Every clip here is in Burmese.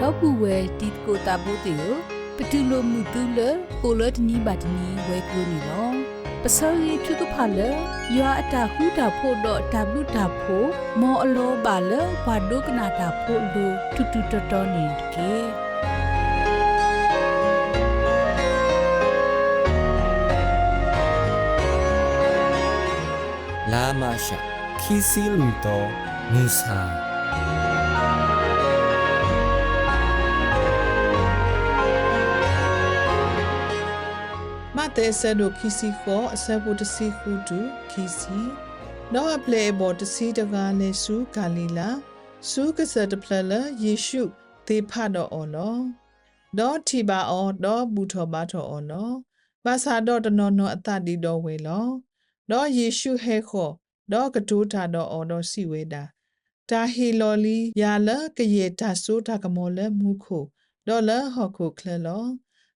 တော့ပူဝဲတီကိုတာဘိုတေယပတူလိုမှုတူလကိုလတနီဘတ်နီဝဲကလိုနီလောပစောရီထုကဖာလရွာအတာဟူတာဖို့တော့တဘလူတာဖို့မောအလောပါလဘာဒုကနာတာဖို့လူတူတူတော်တော်နေကေလာမရှာခီစီလူတော်မူဆာ မတဲဆဲဒိုခီစီခေါ်အဆဲဖို့တစီခုတူခီစီနော်အပလေဘောတစီတကားလေစုဂါလီလာစုကစတဖလလယေရှုသေဖတော့အော်လောတော့ထီပါအော်တော့ဘူထောပါထောအော်လောဘာသာတော့တနော်နော်အတတိတော့ဝေလောတော့ယေရှုဟဲခေါ်တော့ကတိုးတာတော့အော်တော့စီဝေတာတာဟီလော်လီယာလကရေတာဆိုးတာကမောလမူခုဒေါ်လာဟော်ခုခလလော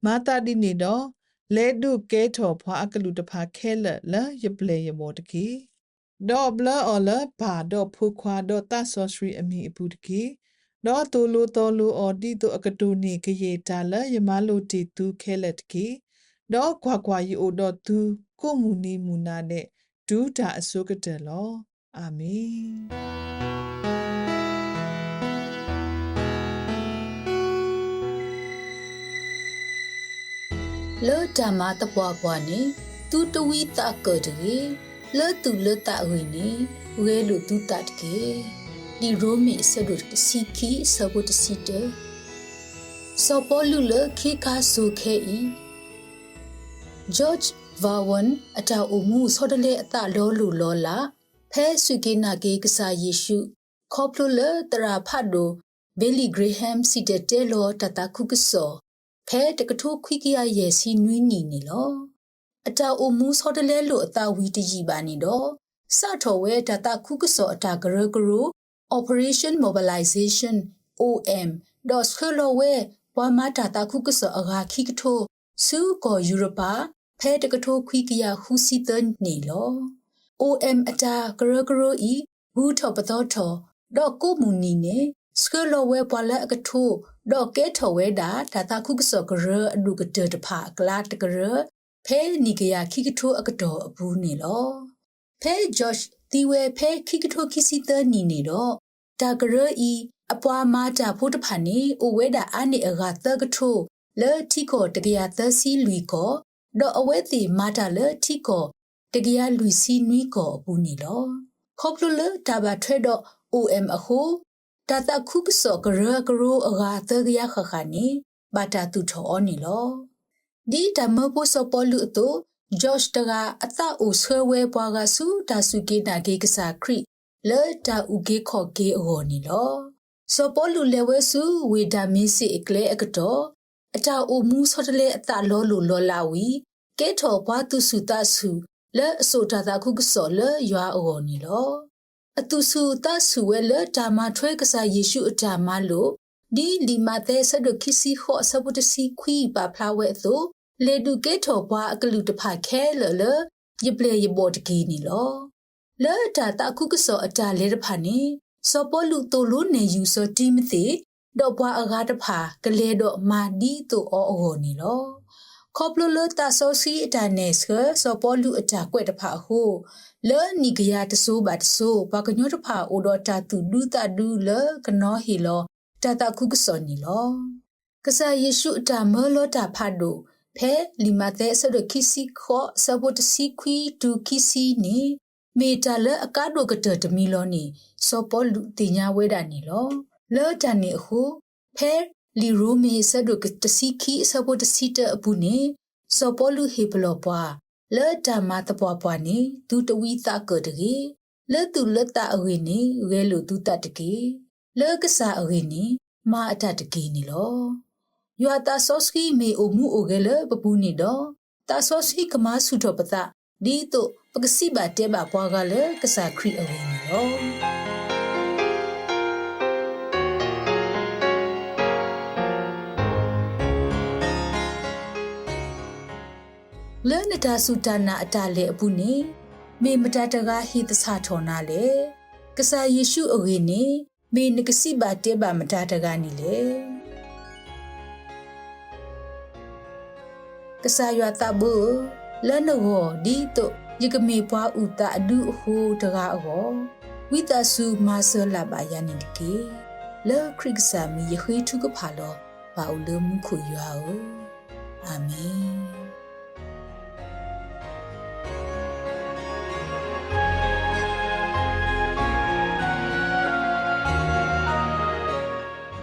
မာတာဒီနေတော့ လဲဒုကဲထော်ဖွာအကလူတဖာခဲလလယပလေယမောတကီဒေါ်ဘလာအော်လဘာဒေါ်ဖူခွာဒေါ်တဆော့စရီအမီအပူတကီဒေါ်တူလူတော်လူအော်တီတူအကတူနီကရေတာလယမလိုတီတူခဲလတကီဒေါ်ခွာခွာယီအိုဒေါ်သူကိုမူနီမူနာနဲ့ဒူးတာအစုကတလောအာမင် လောဓမ္မတပွားပွားနေသူတဝိတကတကေလောသူလတဝိနေဝဲလူသူတတ်ကေဒီရိုမီဆဒုစီခီဆဘုတစီတစောပေါ်လူလခေခါဆုခဲဤဂျော့ဂျ်ဗာဝန်အတာအမှုဆောဒလေအတလောလူလောလာဖဲဆွေကေနာကေကစားယေရှုခေါပလူလတရာဖတ်ဒိုဘယ်လီဂရေဟမ်စီတတဲလောတတခုကစော ဖဲတကထိုးခွိကရရဲ့စီနွီးနီနေလောအတာအိုမူဆော်တလဲလို့အတာဝီတကြီးပါနေတော့စထော်ဝဲဒတာခုကစောအတာဂရဂရ operation mobilization om ဒေါ်စခလောဝဲပွားမတာတာခုကစောအဂါခိကထိုးစူကိုယူရိုပါဖဲတကထိုးခွိကရဟူစီတန်နေလော om အတာဂရဂရဤဘူးထော်ပတော်ထော်ဒေါ်ကိုမူနီနေ စကလောဝဲပွာလက်အကထိုးဒေါ်ကဲထော်ဝဲတာဒါတာခုကစောကရအလူကတတဖာကလာတကရဖဲနီကရခိကထိုးအကတော်အဘူးနေလောဖဲဂျော့တီဝဲဖဲခိကထိုးခိစီတနီနေတော့တာကရဤအပွားမာတာဖို့တဖာနေအိုဝဲတာအနိအဂတကထိုးလေတီကိုတကရသစီလူကိုဒေါ်အဝဲတီမာတာလေတီကိုတကရလူစီနွီကိုအဘူးနေလောခေါပလူလတာဘာထွဲတော့ OM အဟု တတခုကစောကရကရိုအဂါတကရခခနီဘာတာတူထောအနီလောဒီတမပုစပလူတုဂျော့တကအတအူဆွဲဝဲပွားကစုတာစုကေနာကေကစားခရိလေတာဥကေခော့ကေအောနီလောစောပလူလေဝဲစုဝေဒမင်းစီအကလေအကတော့အတာအိုမူဆော့တလေအတလောလိုလောလာဝီကဲထော်ဘွားသူစုတဆုလဲအစိုးတာတာခုကစောလဲရွာအောနီလော အတူစုတဆုဝဲလတာမထွဲကစားယေရှုအတာမလို့ဒီလီမာတဲ့ဆဒခီစီခောဆပုတစီခွီပါဖလာဝဲသို့လေဒုကေထောဘွားအကလူတဖခဲလလယပလေယဘောတကီနီလောလဲတာတခုကစောအတာလေတဖာနေစောပေါ်လူတိုလိုနေယူစောတီမသိတော့ဘွားအကားတဖာကလေတော့မာဒီတိုအောအောနီလော ခေါပလလတာဆိုစီအတာနေစစောပေါ်လူအတာကွဲ့တဖာဟုလဲနီကရတဆိုးပါတဆိုးဘာကညောတဖာအိုတော့တာသူဒူတာဒူလဲကနောဟီလောတတခုကစောနီလောကစားယေရှုအတာမောလောတာဖတ်တို့ဖဲလီမာတဲ့ဆဒခီစီခောဆဘတ်စီခွီဒူခီစီနီမေတလအကားတို့ကတတမီလောနီစောပေါ်လူတင်ညာဝဲတာနီလောလောတန်နီဟုဖဲ လီရိုမီဆဒကတစီခီဆဘတ်စီတအပူနီစောပေါ်လူဟေဘလောပွားလဲ့တာမတပွားပွားနေဒူတဝီတာကတကေလဲ့တူလက်တာအဝေနေဝဲလိုဒူတတကေလဲ့ကစားအဝေနေမာအတတကေနေလောယွာတာဆော့စကီမေအိုမှုအိုဂဲလပပူနေတော့တာဆော့စကီကမဆုတော့ပတာဒီတော့ပကစီပါတဲပါပွားကလဲကစားခရီအဝေနေလော လဲနတာစုတနာအတလေအပုနေမေမတတကဟိသသထောနာလေကဆာယေရှုအဝေနေမေနကစီပါတေပါမတတကနီလေကဆာယွာတဘူလဲနဝဒီတုယကမေပွားဥတအဒုအဟုတကအောဝိတဆုမာဆလဘာယနိတကေလေခရစ်ဆာမီယေခိတုကဖာလောပါဥလမှုခုယောအာမင်